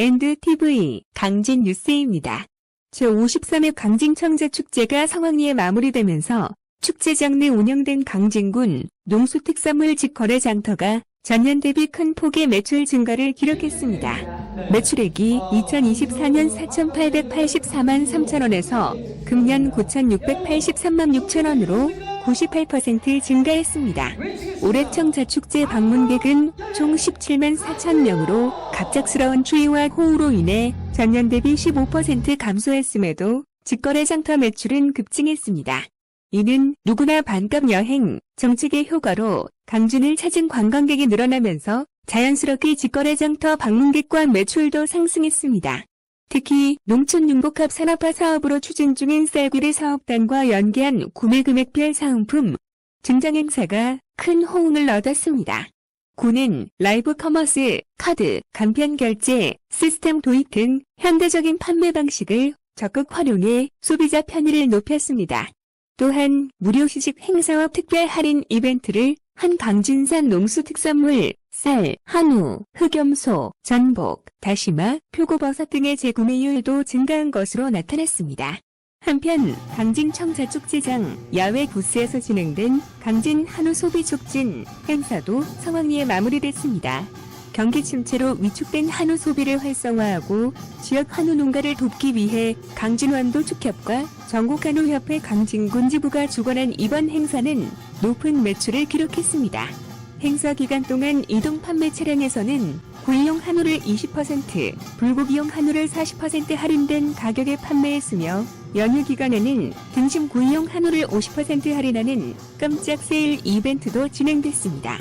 엔드TV 강진 뉴스입니다. 제53회 강진청자축제가 성황리에 마무리되면서 축제장 내 운영된 강진군 농수특산물 직거래 장터가 전년 대비 큰 폭의 매출 증가를 기록했습니다. 매출액이 2024년 4,884만 3천원에서 금년 9,683만 6천원으로 98% 증가했습니다. 올해 청 자축제 방문객은 총 17만 4천 명으로 갑작스러운 추위와 호우로 인해 전년 대비 15% 감소했음에도 직거래 장터 매출은 급증했습니다. 이는 누구나 반값 여행, 정책의 효과로 강진을 찾은 관광객이 늘어나면서 자연스럽게 직거래 장터 방문객과 매출도 상승했습니다. 특히 농촌융복합 산업화 사업으로 추진 중인 쌀구리 사업단과 연계한 구매 금액별 사은품 증장 행사가 큰 호응을 얻었습니다. 군은 라이브 커머스, 카드, 간편 결제, 시스템 도입 등 현대적인 판매 방식을 적극 활용해 소비자 편의를 높였습니다. 또한 무료 시식 행사와 특별 할인 이벤트를 한 강진산 농수특산물, 쌀, 한우, 흑염소, 전복, 다시마, 표고버섯 등의 재구매율도 증가한 것으로 나타났습니다. 한편 강진 청자 축제장 야외 부스에서 진행된 강진 한우 소비 촉진 행사도 성황리에 마무리됐습니다. 경기 침체로 위축된 한우 소비를 활성화하고 지역 한우 농가를 돕기 위해 강진완도 축협과 전국한우협회 강진군 지부가 주관한 이번 행사는 높은 매출을 기록했습니다. 행사 기간 동안 이동 판매 차량에서는 구이용 한우를 20%, 불고기용 한우를 40% 할인된 가격에 판매했으며 연휴 기간에는 등심 구이용 한우를 50% 할인하는 깜짝 세일 이벤트도 진행됐습니다.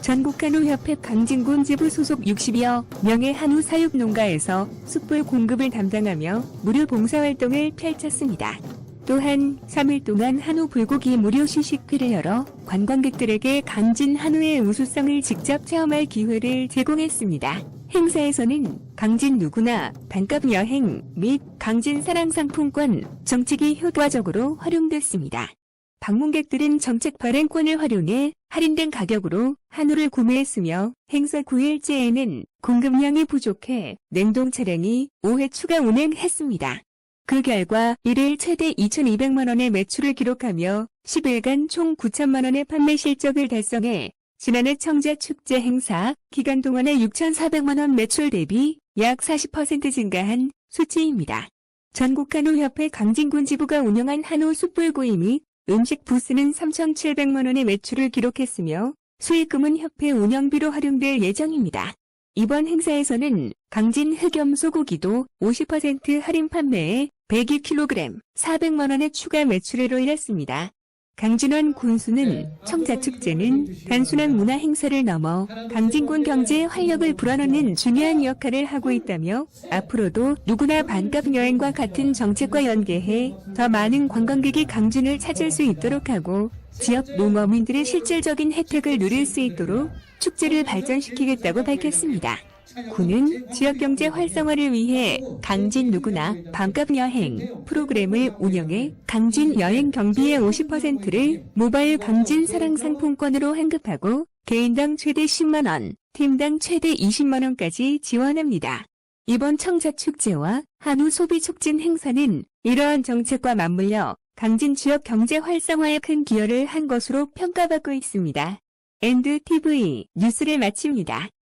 전국한우협회 강진군 지부 소속 60여 명의 한우 사육 농가에서 숯불 공급을 담당하며 무료 봉사활동을 펼쳤습니다. 또한 3일 동안 한우 불고기 무료 시식회를 열어 관광객들에게 강진 한우의 우수성을 직접 체험할 기회를 제공했습니다. 행사에서는 강진 누구나 반값 여행 및 강진 사랑 상품권 정책이 효과적으로 활용됐습니다. 방문객들은 정책 발행권을 활용해 할인된 가격으로 한우를 구매했으며 행사 9일째에는 공급량이 부족해 냉동 차량이 5회 추가 운행했습니다. 그 결과 1일 최대 2,200만 원의 매출을 기록하며 10일간 총 9천만 원의 판매 실적을 달성해 지난해 청자 축제 행사 기간 동안의 6,400만 원 매출 대비 약 40% 증가한 수치입니다. 전국 한우협회 강진군 지부가 운영한 한우 숯불구이 및 음식 부스는 3,700만 원의 매출을 기록했으며 수익금은 협회 운영비로 활용될 예정입니다. 이번 행사에서는 강진 흑염 소고기도 50% 할인 판매에 102kg, 400만 원의 추가 매출을 이뤘습니다. 강진원 군수는 청자축제는 단순한 문화 행사를 넘어 강진군 경제에 활력을 불어넣는 중요한 역할을 하고 있다며 앞으로도 누구나 반값 여행과 같은 정책과 연계해 더 많은 관광객이 강진을 찾을 수 있도록 하고 지역 농어민들의 실질적인 혜택을 누릴 수 있도록 축제를 발전시키겠다고 밝혔습니다. 군은 지역경제 활성화를 위해 강진 누구나 반값 여행 프로그램을 운영해 강진 여행 경비의 50%를 모바일 강진 사랑 상품권으로 환급하고 개인당 최대 10만원, 팀당 최대 20만원까지 지원합니다. 이번 청자축제와 한우 소비 촉진 행사는 이러한 정책과 맞물려 강진 지역 경제 활성화에 큰 기여를 한 것으로 평가받고 있습니다. 엔드TV 뉴스를 마칩니다.